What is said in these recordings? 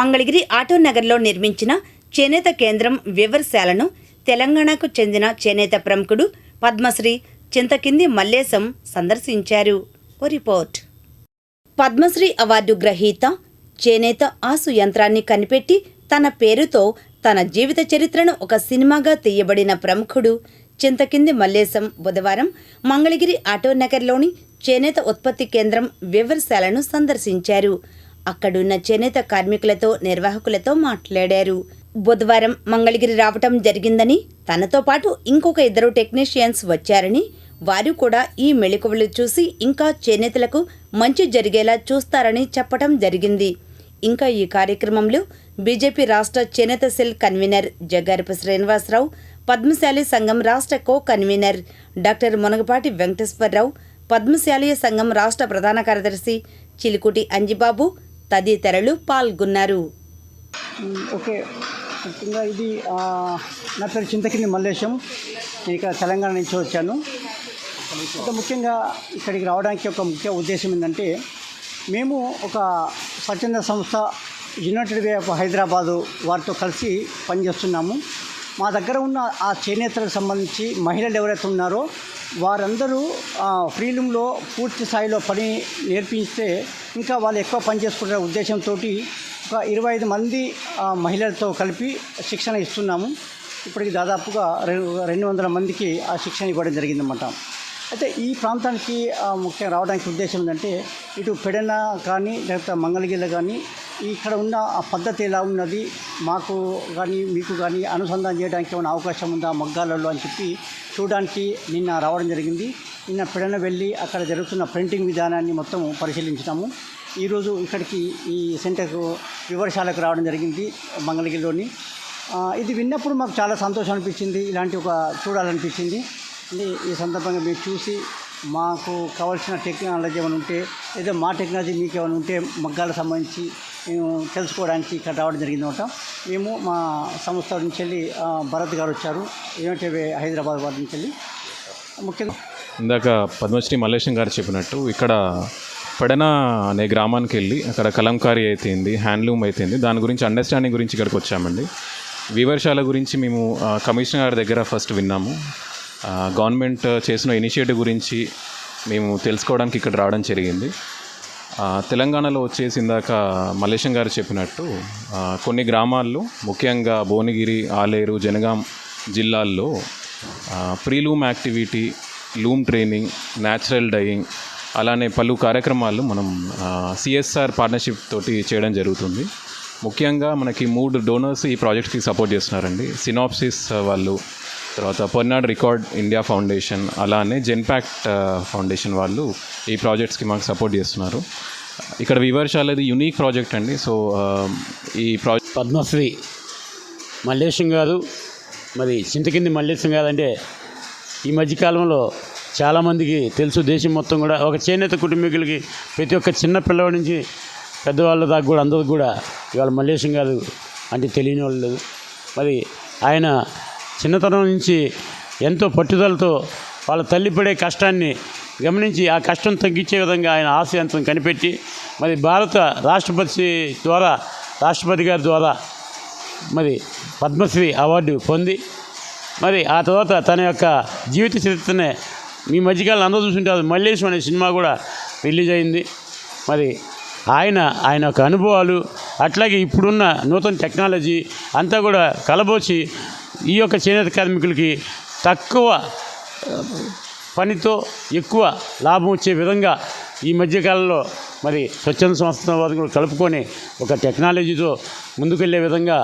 మంగళగిరి ఆటోనగర్లో నిర్మించిన చేనేత కేంద్రం వివర్శాలను తెలంగాణకు చెందిన చేనేత ప్రముఖుడు పద్మశ్రీ చింతకింది మల్లేశం సందర్శించారు. ఓ రిపోర్ట్. పద్మశ్రీ అవార్డు గ్రహీత చేనేత ఆసు యంత్రాన్ని కనిపెట్టి తన పేరుతో తన జీవిత చరిత్రను ఒక సినిమాగా తీయబడిన ప్రముఖుడు చింతకింది మల్లేశం బుధవారం మంగళగిరి ఆటోనగర్లోని చేనేత ఉత్పత్తి కేంద్రం వివర్శాలను సందర్శించారు. అక్కడున్న చేనేత కార్మికులతో నిర్వాహకులతో మాట్లాడారు. బుధవారం మంగళగిరి రావటం జరిగిందని తనతో పాటు ఇంకొక ఇద్దరు టెక్నీషియన్స్ వచ్చారని వారు కూడా ఈ మెళుకువలు చూసి ఇంకా చేనేతలకు మంచి జరిగేలా చూస్తారని చెప్పటం జరిగింది. ఇంకా ఈ కార్యక్రమంలో బీజేపీ రాష్ట్ర చేనేత సెల్ కన్వీనర్ జగ్గారపు శ్రీనివాసరావు పద్మశాలి సంఘం రాష్ట్ర co convener doctor Munagapati Venkateswararao Padmashali సంఘం రాష్ట్ర ప్రధాన కార్యదర్శి చిలుకుటి అంజిబాబు తదితరులు పాల్గొన్నారు. ఓకే. ముఖ్యంగా ఇది నా పేరు చింతకింది మల్లేశం. నేను ఇక్కడ తెలంగాణ నుంచి వచ్చాను. అయితే ముఖ్యంగా ఇక్కడికి రావడానికి ఒక ముఖ్య ఉద్దేశం ఏంటంటే మేము ఒక స్వచ్ఛంద సంస్థ యునైటెడ్ వే ఆఫ్ హైదరాబాదు వారితో కలిసి పనిచేస్తున్నాము. మా దగ్గర ఉన్న ఆ చేనేతలకు సంబంధించి మహిళలు ఎవరైతే ఉన్నారో వారందరూ ఫ్రీలూమ్లో పూర్తి స్థాయిలో పని నేర్పిస్తే ఇంకా వాళ్ళు ఎక్కువ పని చేసుకునే ఉద్దేశంతో ఒక ఇరవై ఐదు మంది మహిళలతో కలిపి శిక్షణ ఇస్తున్నాము. ఇప్పటికి దాదాపుగా రెండు రెండు వందల మందికి ఆ శిక్షణ ఇవ్వడం జరిగిందన్నమాట. అయితే ఈ ప్రాంతానికి ముఖ్యంగా రావడానికి ఉద్దేశం ఏంటంటే ఇటు పెడన కానీ లేకపోతే మంగళగిరిలో కానీ ఇక్కడ ఉన్న ఆ పద్ధతి ఎలా ఉన్నది? మాకు కానీ మీకు కానీ అనుసంధానం చేయడానికి ఏమైనా అవకాశం ఉందా మగ్గాలలో అని చెప్పి చూడడానికి నిన్న రావడం జరిగింది. నిన్న పిడన వెళ్ళి అక్కడ జరుగుతున్న ప్రింటింగ్ విధానాన్ని మొత్తం పరిశీలించినాము. ఈరోజు ఇక్కడికి ఈ సెంటర్కు వివరశాలకు రావడం జరిగింది మంగళగిరిలోని. ఇది విన్నప్పుడు మాకు చాలా సంతోషం అనిపించింది. ఇలాంటి ఒక చూడాలనిపించింది. ఈ సందర్భంగా మీరు చూసి మాకు కావాల్సిన టెక్నాలజీ ఏమైనా ఉంటే ఏదో మా టెక్నాలజీ మీకు ఏమైనా ఉంటే మగ్గాలకు సంబంధించి మేము తెలుసుకోవడానికి ఇక్కడ రావడం జరిగిందన్నమాట మేము మా సంస్థ నుంచి వెళ్ళి భరత్ గారు వచ్చారు. ఏమంటే హైదరాబాద్ వారి నుంచి వెళ్ళి. ముఖ్యంగా ఇందాక పద్మశ్రీ మల్లేశం గారు చెప్పినట్టు ఇక్కడ పడన అనే గ్రామానికి వెళ్ళి అక్కడ కలంకారీ అయితేంది హ్యాండ్లూమ్ అయితేంది దాని గురించి అండర్స్టాండింగ్ గురించి ఇక్కడికి వచ్చామండి. వివర్శాల గురించి మేము కమిషనర్ గారి దగ్గర ఫస్ట్ విన్నాము. గవర్నమెంట్ చేసిన ఇనిషియేటివ్ గురించి మేము తెలుసుకోవడానికి ఇక్కడ రావడం జరిగింది. తెలంగాణలో వచ్చేసి ఇందాక మల్లేశం గారు చెప్పినట్టు కొన్ని గ్రామాల్లో ముఖ్యంగా భువనగిరి ఆలేరు జనగాం జిల్లాల్లో preloom activity loom training natural dyeing అలానే పలు కార్యక్రమాలు మనం సిఎస్ఆర్ పార్ట్నర్షిప్ తోటి చేయడం జరుగుతుంది. ముఖ్యంగా మనకి మూడు డోనర్స్ ఈ ప్రాజెక్ట్కి సపోర్ట్ చేస్తున్నారండి. సినాప్సిస్ వాళ్ళు తర్వాత పొన్నాడు రికార్డ్ ఇండియా ఫౌండేషన్ అలానే జెన్పాక్ట్ ఫౌండేషన్ uh, వాళ్ళు ఈ ప్రాజెక్ట్స్కి మాకు సపోర్ట్ చేస్తున్నారు. ఇక్కడ వివర్శాలది యునీక్ ప్రాజెక్ట్ అండి. సో um, ఈ ప్రాజెక్ట్ పద్మశ్రీ మల్లేశం గారు మరి చింతకింది మల్లేశం గారు అంటే ఈ మధ్యకాలంలో చాలామందికి తెలుసు. దేశం మొత్తం కూడా ఒక చేనేత కుటుంబీకులకి ప్రతి ఒక్క చిన్న పిల్లవాడి నుంచి పెద్దవాళ్ళ దాకా కూడా అందరికి కూడా ఇవాళ మల్లేశం గారు అంటే తెలియని వాళ్ళు లేదు. మరి ఆయన చిన్నతనం నుంచి ఎంతో పట్టుదలతో వాళ్ళ తల్లి పడే కష్టాన్ని గమనించి ఆ కష్టం తగ్గించే విధంగా ఆయన ఆశయంతం కనిపెట్టి మరి భారత రాష్ట్రపతి ద్వారా రాష్ట్రపతి గారి ద్వారా మరి పద్మశ్రీ అవార్డు పొంది మరి ఆ తర్వాత తన యొక్క జీవిత చరిత్రనే మీ మధ్యకాలం అందరూ చూసుంటారు మల్లేశం అనే సినిమా కూడా రిలీజ్ అయింది. మరి ఆయన ఆయన యొక్క అనుభవాలు అట్లాగే ఇప్పుడున్న నూతన టెక్నాలజీ అంతా కూడా కలబోచి ఈ యొక్క చేనేత కార్మికులకి తక్కువ పనితో ఎక్కువ లాభం వచ్చే విధంగా ఈ మధ్యకాలంలో మరి స్వచ్ఛంద సంస్థ వారు కూడా కలుపుకొని ఒక టెక్నాలజీతో ముందుకెళ్ళే విధంగా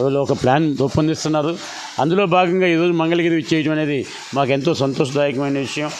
వాళ్ళు ఒక ప్లాన్ రూపొందిస్తున్నారు. అందులో భాగంగా ఈరోజు మంగళగిరి చేయడం అనేది మాకు ఎంతో సంతోషదాయకమైన విషయం.